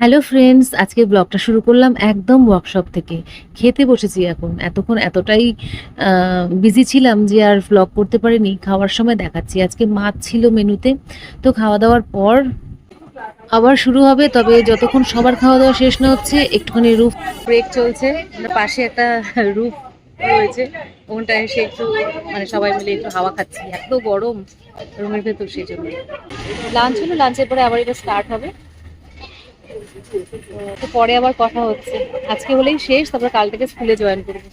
Hello friends, আজকে ব্লগটা শুরু করলাম একদম ওয়ার্কশপ থেকে। খেতে বসেছি এখন। এতক্ষণ এতটাই বিজি ছিলাম যে আর ব্লগ করতে পারিনি। খাওয়ার সময় দেখাচ্ছি। আজকে মাছ ছিল মেনুতে। তো খাওয়া দাওয়ার পর আবার শুরু হবে। তবে যতক্ষণ সবার খাওয়া দাওয়া শেষ না হচ্ছে, একটুখানি রুফ ব্রেক চলছে। পাশে একটা রুফ রয়েছে। ওখানটায় এসে একটু মানে সবাই মিলে একটু হাওয়া খাচ্ছি। এত গরম রুমের ভেতর সেই জন্য। লাঞ্চ হলো, লাঞ্চের পরে আবার এটা স্টার্ট হবে। পরে আবার কথা হচ্ছে। আজকে হলেই শেষ, তারপর কাল থেকে স্কুলে জয়েন করব।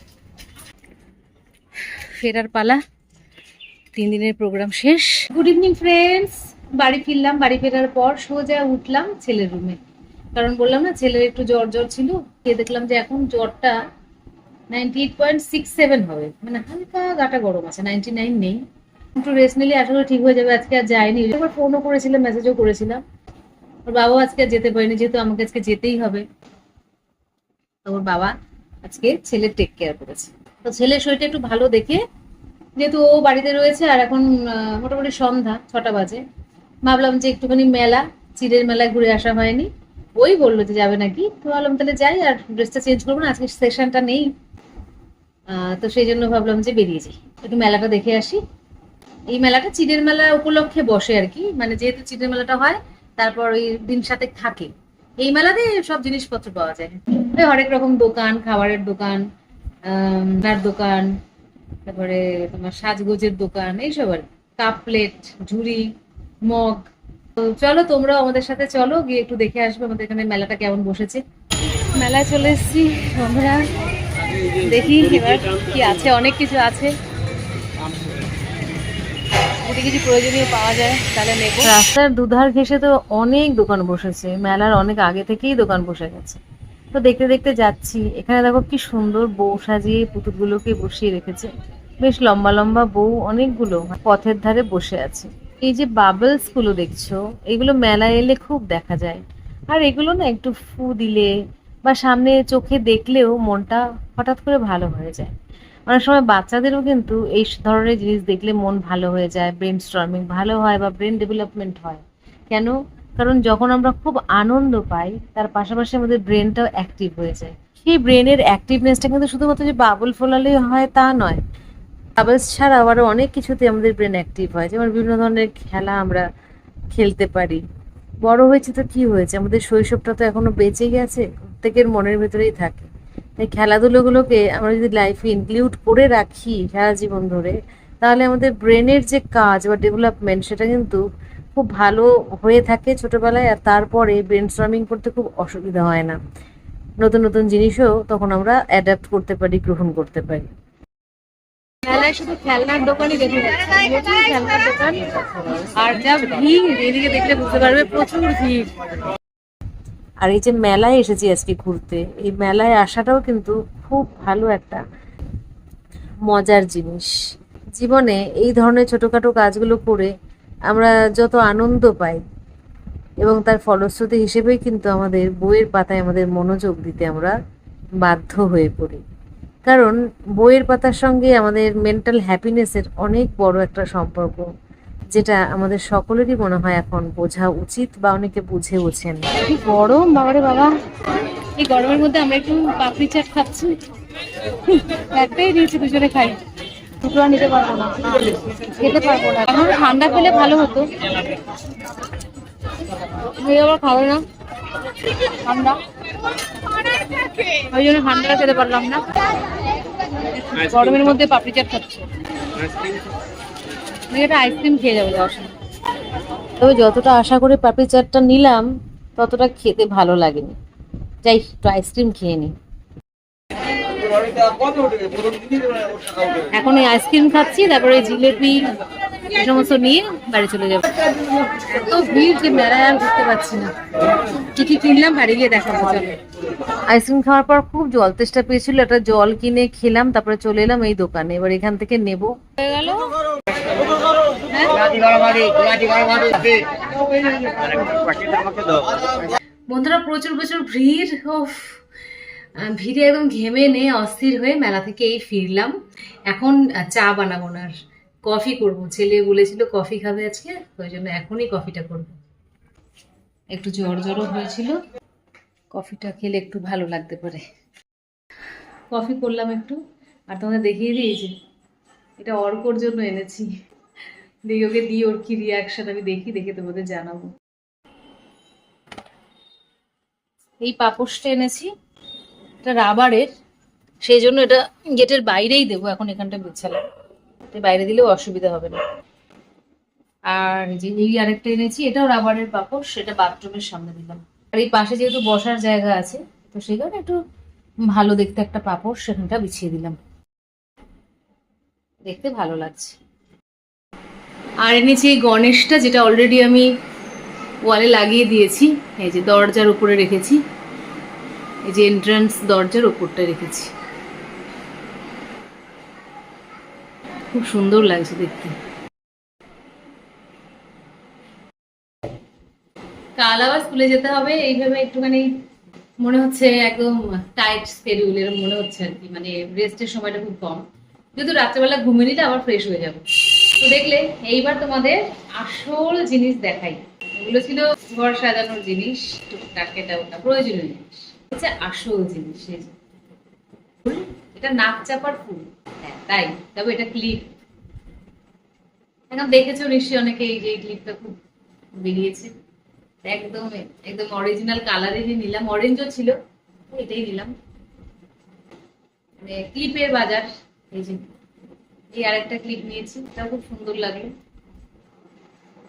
ফেরার পালা। তিন দিনের প্রোগ্রাম শেষ। গুড ইভিনিং ফ্রেন্ডস বাড়ি ফিরলাম, বাড়ি ফেরার পর সোজা উঠলাম ছেলের রুমে কারণ বললাম না, ছেলের একটু জ্বর জ্বর ছিল, গিয়ে দেখলাম যে এখন জ্বরটা নাইনটি এইট হবে। মানে হালকা গাটা গরম আছে নাইনটি নাইন নেই। একটু রেস্ট নিলে আসলে ঠিক হয়ে যাবে, আজকে আর যায়নি একবার ফোনও করেছিলাম মেসেজও করেছিলাম। ওর বাবাও আজকে যেতে পারেনি, যেহেতু আমাকে আজকে যেতেই হবে। তো ওর বাবা আজকে ছেলের টেক কেয়ার করেছে। তো ছেলের শরীরটা একটু ভালো দেখে, যেহেতু ও বাড়িতে রয়েছে আর এখন মোটামুটি সন্ধ্যা, ছটা বাজে। ভাবলাম যে একটুখানি মেলা, চিড়ের মেলায় ঘুরে আসা হয়নি। ওই বলল যে যাবে নাকি? তো ভাবলাম তাহলে যাই আর ড্রেসটা চেঞ্জ করব না, আজকে সেশনটা নেই। তো সেই জন্য ভাবলাম যে বেরিয়ে যাই। একটু মেলাটা দেখে আসি। এই মেলাটা চিড়ের মেলা উপলক্ষে বসে আর কি। মানে যেহেতু চিড়ের মেলাটা হয় তারপর ওই দিন সাথে থাকে। এই মেলাতে সব জিনিসপত্র পাওয়া যায়। হরেক রকম দোকান খাবারের দোকান আহ, দোকান তারপরে তোমার সাজগোজের দোকান এইসব আর কাপ প্লেট ঝুড়ি মগ। চলো তোমরাও আমাদের সাথে চলো গিয়ে একটু দেখে আসবে আমাদের এখানে মেলাটা কেমন বসেছে। মেলায় চলে এসেছি আমরা। দেখি এবার কি আছে অনেক কিছু আছে। যদি কিছু প্রয়োজনীয় পাওয়া যায়, তাহলে রাস্তার দুধার ঘেসে তো অনেক দোকান বসেছে, মেলার অনেক আগে থেকেই দোকান বসে গেছে। তো দেখতে দেখতে যাচ্ছি, এখানে দেখো কি সুন্দর বউ সাজিয়ে পুতুলগুলোকে বসিয়ে রেখেছে। বেশ লম্বা লম্বা বউ অনেকগুলো পথের ধারে বসে আছে। এই যে বাবলসগুলো দেখছ, এগুলো মেলায় এলে খুব দেখা যায়। আর এগুলো না একটু ফু দিলে বা সামনে চোখে দেখলেও মনটা হঠাৎ করে ভালো হয়ে যায়। অনেক সময় বাচ্চাদেরও কিন্তু এই ধরনের জিনিস দেখলে মন ভালো হয়ে যায় ব্রেন স্টর্মিং ভালো হয় বা ব্রেন ডেভেলপমেন্ট হয়। কেন? কারণ যখন আমরা খুব আনন্দ পাই, তার পাশাপাশি আমাদের ব্রেনটাও অ্যাক্টিভ হয়ে যায়। সেই ব্রেনের অ্যাক্টিভনেসটা কিন্তু শুধুমাত্র যে বাবল ফোলালেই হয় তা নয়। বাবলস ছাড়াও আরও অনেক কিছুতে আমাদের ব্রেন অ্যাক্টিভ হয়। যেমন বিভিন্ন ধরনের খেলা আমরা খেলতে পারি। বড় হয়েছে তো কি হয়েছে? আমাদের শৈশবটা তো এখনও বেঁচে গেছে প্রত্যেকের মনের ভেতরেই থাকে। তাই খেলাধুলোগুলোকে আমরা যদি লাইফে ইনক্লুড করে রাখি সারা জীবন ধরে, তাহলে আমাদের ব্রেনের যে কাজ বা ডেভেলপমেন্ট সেটা কিন্তু খুব ভালো হয়ে থাকে ছোটবেলায় আর তারপরে ব্রেন স্ট্রমিং করতে খুব অসুবিধা হয় না। নতুন নতুন জিনিসও তখন আমরা অ্যাডাপ্ট করতে পারি, গ্রহণ করতে পারি। শুধু খেলনার দোকানই দেখে খেলনার দোকান আর যা ভিড়, এদিকে দেখলে বুঝতে পারবে প্রচুর ভিড়। আর এই যে মেলায় এসেছি আজকে ঘুরতে, এই মেলায় আসাটাও কিন্তু খুব ভালো একটা মজার জিনিস। জীবনে এই ধরনের ছোটোখাটো কাজগুলো করে আমরা যত আনন্দ পাই এবং তার ফলশ্রুতি হিসেবেই কিন্তু আমাদের বইয়ের পাতায় আমাদের মনোযোগ দিতে আমরা বাধ্য হয়ে পড়ি। কারণ বইয়ের পাতার সঙ্গে আমাদের মেন্টাল হ্যাপিনেসের অনেক বড় একটা সম্পর্ক যেটা আমাদের সকলেরই মনে হয় এখন বোঝা উচিত বা অনেকে বুঝে ওঠেন। কি গরম, বাবারে বাবা। এই গরমের মধ্যে আমরা একটু পাপড়ি চাট খাচ্ছি। একটাই নিয়েছি দুজনে খাই। দুটো নিতে পারব না। খেতে পারব না। এখন ঠান্ডা পেলে ভালো হতো। আবার খাবে না। ঠান্ডা। ওই জন্য ঠান্ডাটা খেতে পারলাম না। গরমের মধ্যে পাপড়ি চাট খাচ্ছি। আমি একটা আইসক্রিম খেয়ে যাব তবে যতটা আশা করে পাপড়ি চাটটা নিলাম, ততটা খেতে ভালো লাগেনি। যাই, একটু আইসক্রিম খেয়ে নিই এখন এই আইসক্রিম খাচ্ছি, তারপরে জিলেপি, এই সমস্ত নিয়ে বাড়ি চলে যাব। এত ভিড় যে মেলায় আর ঘুরতে পারছি না। কি কি কিনলাম, বাড়ি গিয়ে দেখাবো, চলো। আইসক্রিম খাওয়ার পর খুব জল, তেষ্টা পেয়েছিল, একটা জল কিনে খেলাম, তারপরে চলে এলাম এই দোকানে। এবার এখান থেকে নেব। হয়ে গেল। বন্ধুরা প্রচুর প্রচুর ভিড় ভিড়ে একদম ঘেমে নে, অস্থির হয়ে মেলা থেকে এই ফিরলাম। এখন চা বানাবো না কফি করব। ছেলে বলেছিল কফি খাবে আজকে, ওই জন্য এখনই কফিটা করব। একটু জ্বর জ্বরও হয়েছিল, কফিটা খেলে একটু ভালো লাগতে পারে। কফি করলাম একটু, আর তোমাদের দেখিয়ে দিয়েছি, এটা অর্কর জন্য এনেছি। দেখি ওকে দিয়ে ওর কি রিয়াকশন আমি দেখি, দেখে তোমাদের জানাব। এই পাপোশটা এনেছি, এটা রাবারের সেই জন্য এটা গেটের বাইরেই দেবো এখন এখানটা বিছালাম এটা বাইরে দিলেও অসুবিধা হবে না। আর যে এই আরেকটা এনেছি, এটাও রাবারের পাপোশ, সেটা বাথরুমের সামনে দিলাম। আর এই পাশে যেহেতু বসার জায়গা আছে, তো সেই কারণে একটু ভালো দেখতে একটা পাপড় সেখানটা বিছিয়ে দিলাম। দেখতে ভালো লাগছে। আর এনেছি এই গণেশটা যেটা অলরেডি আমি ওয়ালে লাগিয়ে দিয়েছি, এই যে দরজার উপরে রেখেছি, এই যে এন্ট্রান্স দরজার উপরটা রেখেছি। খুব সুন্দর লাগছে দেখতে। কাল আবার স্কুলে যেতে হবে এইভাবে একটুখানি মনে হচ্ছে একদম টাইট স্কেডিউল এরকম মনে হচ্ছে আর কি মানে রেস্টের সময়টা খুব কম। যেহেতু রাত্রেবেলা ঘুমিয়ে নিলে আবার ফ্রেশ হয়ে যাব। তো দেখলে, এইবার তোমাদের আসল জিনিস দেখাই। এগুলো ছিল ঘর সাজানোর জিনিস, টুকটাক ওটা, প্রয়োজনীয় জিনিস। হচ্ছে আসল জিনিস এটা নাক চাপার ফুল। হ্যাঁ তাই। তবে এটা ক্লিপ। এখন দেখেছ নিশ্চয়ই অনেকে এই যে ক্লিপটা খুব বেরিয়েছে। একদম একদম অরিজিনাল কালারেরই নিলাম অরেঞ্জও ছিল, এটাই নিলাম। মানে ক্লিপের বাজার, এই যে। এই আরেকটা ক্লিপ নিয়েছি। এটাও খুব সুন্দর লাগল।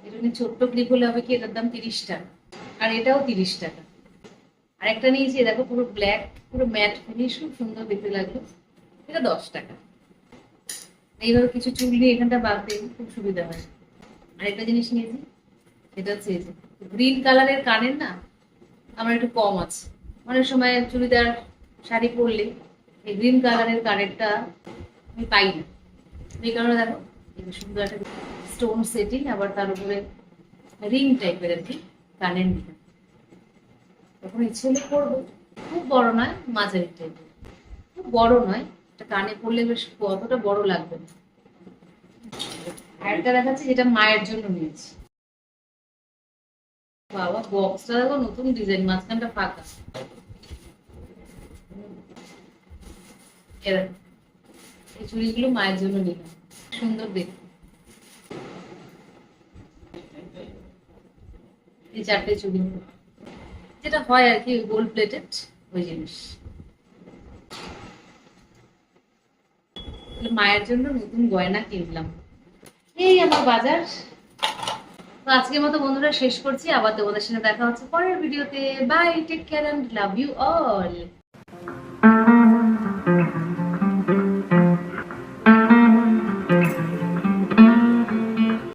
এখানে ছোট্ট ক্লিপ হলে হবে কি, এটার দাম তিরিশ টাকা। আর এটাও তিরিশ টাকা। আর একটা নিয়েছি দেখো পুরো ব্ল্যাক পুরো ম্যাট ফিনিশ খুব সুন্দর দেখতে লাগল। এটা দশ টাকা। এইভাবে কিছু চুল নিয়ে এখানটা বাঁধতে খুব সুবিধা হয়। আর একটা জিনিস নিয়েছি, এটা হচ্ছে গ্রিন কালারের কানের না, আমার একটু কম আছে। অনেক সময় চুড়িদার শাড়ি পরলে এই গ্রিন কালারের কানেরটা আমি পাই না। কারণে দেখো সুন্দর একটা স্টোন সেটিং আবার তার উপরে রিং টাইপের আর কি কানের নিলাম তখন ইচ্ছে করব খুব বড় নয় মাঝারি টাইপের খুব বড় নয় এটা কানে পরলে বেশ অতটা বড় লাগবে না। আরেকটা দেখাচ্ছি যেটা মায়ের জন্য নিয়েছি। বাবা বক্সটা দেখো নতুন ডিজাইন মাঝখানটা ফাঁকা। এ দেখো, মায়ের জন্য নিলাম। সুন্দর দেখতে। এই চারটে চুড়ি। যেটা হয় আর কি গোল্ড প্লেটেড ওই জিনিস। মায়ের জন্য নতুন গয়না কিনলাম। এই আমার বাজার। তো আজকের মতো বন্ধুরা শেষ করছি। আবার তোমাদের সাথে দেখা হচ্ছে পরের ভিডিওতে। Bye take care and love you all